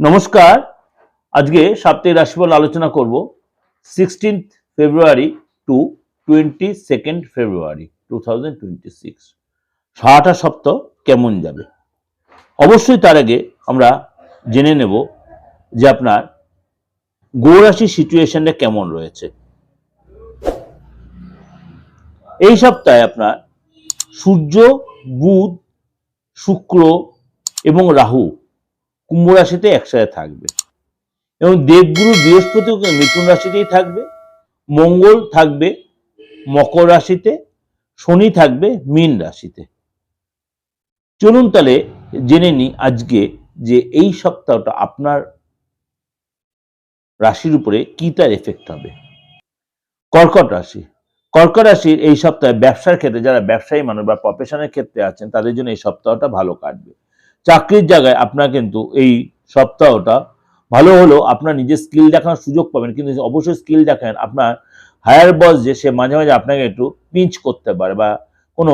নমস্কার। আজকে সাপ্তাহিক রাশিফল আলোচনা করব sixteenth February to twenty second February two thousand twenty six সারাটা সপ্তাহ কেমন যাবে? অবশ্যই তার আগে আমরা জেনে নেব যে আপনার গৌরাশি সিচুয়েশনটা কেমন রয়েছে। এই সপ্তাহে আপনার সূর্য, বুধ, শুক্র এবং রাহু কুম্ভ রাশিতে একসাথে থাকবে। এবং দেবগুরু বৃহস্পতি মিথুন রাশিতেই থাকবে, মঙ্গল থাকবে মকর রাশিতে, শনি থাকবে মীন রাশিতে। চলুন তাহলে জেনে নিই আজকে যে এই সপ্তাহটা আপনার রাশির উপরে কি তার এফেক্ট হবে। কর্কট রাশি। কর্কট রাশির এই সপ্তাহে ব্যবসার ক্ষেত্রে, যারা ব্যবসায়ী মানুষ বা প্রফেশনের ক্ষেত্রে আছেন, তাদের জন্য এই সপ্তাহটা ভালো কাটবে। চাকরির জায়গায় আপনার কিন্তু এই সপ্তাহটা ভালো হলেও আপনার নিজের স্কিল দেখানোর সুযোগ পাবেন, কিন্তু অবশ্যই স্কিল দেখান, আপনার হায়ার বস যে, সে মাঝে মাঝে আপনাকে একটু পিঞ্চ করতে পারে বা কোনো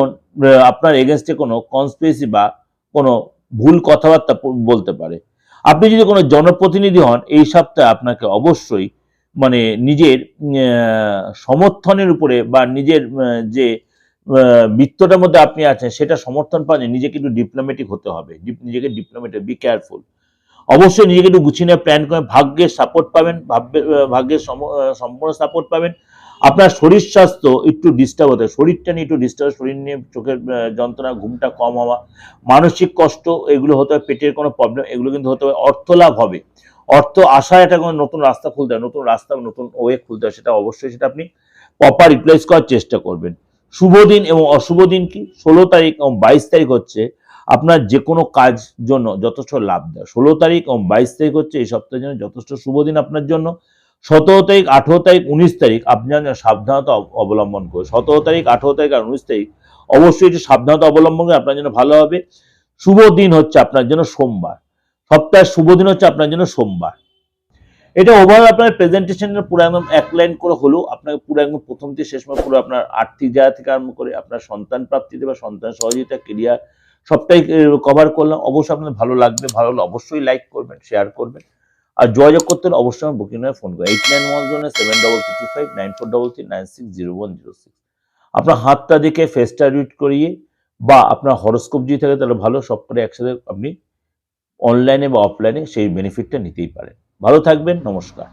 আপনার এগেনস্টে কোনো কনস্পিরেসি বা কোনো ভুল কথাবার্তা বলতে পারে। আপনি যদি কোনো জনপ্রতিনিধি হন, এই সপ্তাহে আপনাকে অবশ্যই মানে নিজের সমর্থনের উপরে বা নিজের যে বৃত্তটার মধ্যে আপনি আছেন, সেটা সমর্থন যায় নিজেকে একটু ডিপ্লোম্যাটিক হতে হবে। নিজেকে ডিপ্লোম্যাটিক বি কেয়ারফুল অবশ্যই নিজেকে একটু গুছিয়ে নিয়ে প্ল্যান করে ভাগ্যের সাপোর্ট পাবেন ভাগ্যের সম্পূর্ণ সাপোর্ট পাবেন। আপনার শরীর স্বাস্থ্য একটু ডিস্টার্ব হতে। শরীরটা নিয়ে একটু ডিস্টার্ব শরীর নিয়ে চোখের যন্ত্রণা, ঘুমটা কম হওয়া, মানসিক কষ্ট, এগুলো হতে হবে, পেটের কোনো প্রবলেম এগুলো কিন্তু হতে হবে, অর্থ লাভ হবে। অর্থ আসার একটা কোনো নতুন রাস্তা খুলতে হবে, নতুন রাস্তা, নতুন ওয়ে খুলতে হবে, সেটা অবশ্যই সেটা আপনি প্রপার রিপ্লেস করার চেষ্টা করবেন। শুভ দিন এবং অশুভ দিন কি? ষোলো তারিখ এবং বাইশ তারিখ হচ্ছে আপনার যে কোনো কাজ জন্য যথেষ্ট লাভ দেয়। ষোলো তারিখ এবং বাইশ তারিখ হচ্ছে এই সপ্তাহের জন্য যথেষ্ট শুভ দিন আপনার জন্য। সতেরো তারিখ, আঠেরো তারিখ, উনিশ তারিখ আপনার সাবধানতা অবলম্বন করে সতেরো তারিখ, আঠেরো তারিখ আর উনিশ তারিখ অবশ্যই একটু সাবধানতা অবলম্বন করে আপনার জন্য ভালো হবে। শুভ দিন হচ্ছে আপনার জন্য সোমবার। সপ্তাহের শুভ দিন হচ্ছে আপনার জন্য সোমবার। এটা ওভারঅল আপনার প্রেজেন্টেশনের পুরো একদম এক লাইন করে হলেও আপনাকে পুরো একদম প্রথম থেকে শেষ পর্যন্ত পুরো আপনার আর্থিক জায়গা থেকে আরম্ভ করে আপনার সন্তান প্রাপ্তিতে বা সন্তান সহযোগিতা কেরিয়ার সবটাই কভার করলাম। অবশ্যই আপনাদের ভালো লাগবে। ভালো হলে অবশ্যই লাইক করবেন শেয়ার করবেন। আর যোগাযোগ করতে হলে অবশ্যই আমার বুকিং নয় ফোন করে eight nine one zero seven double three two five nine four double three nine six zero one zero six আপনার হাতটা দেখে ফেসটা রিড করিয়ে বা আপনার হরস্কোপ যদি থাকে তাহলে ভালো, সব করে একসাথে আপনি অনলাইনে বা অফলাইনে সেই বেনিফিটটা নিতেই পারেন। ভালো থাকবেন নমস্কার।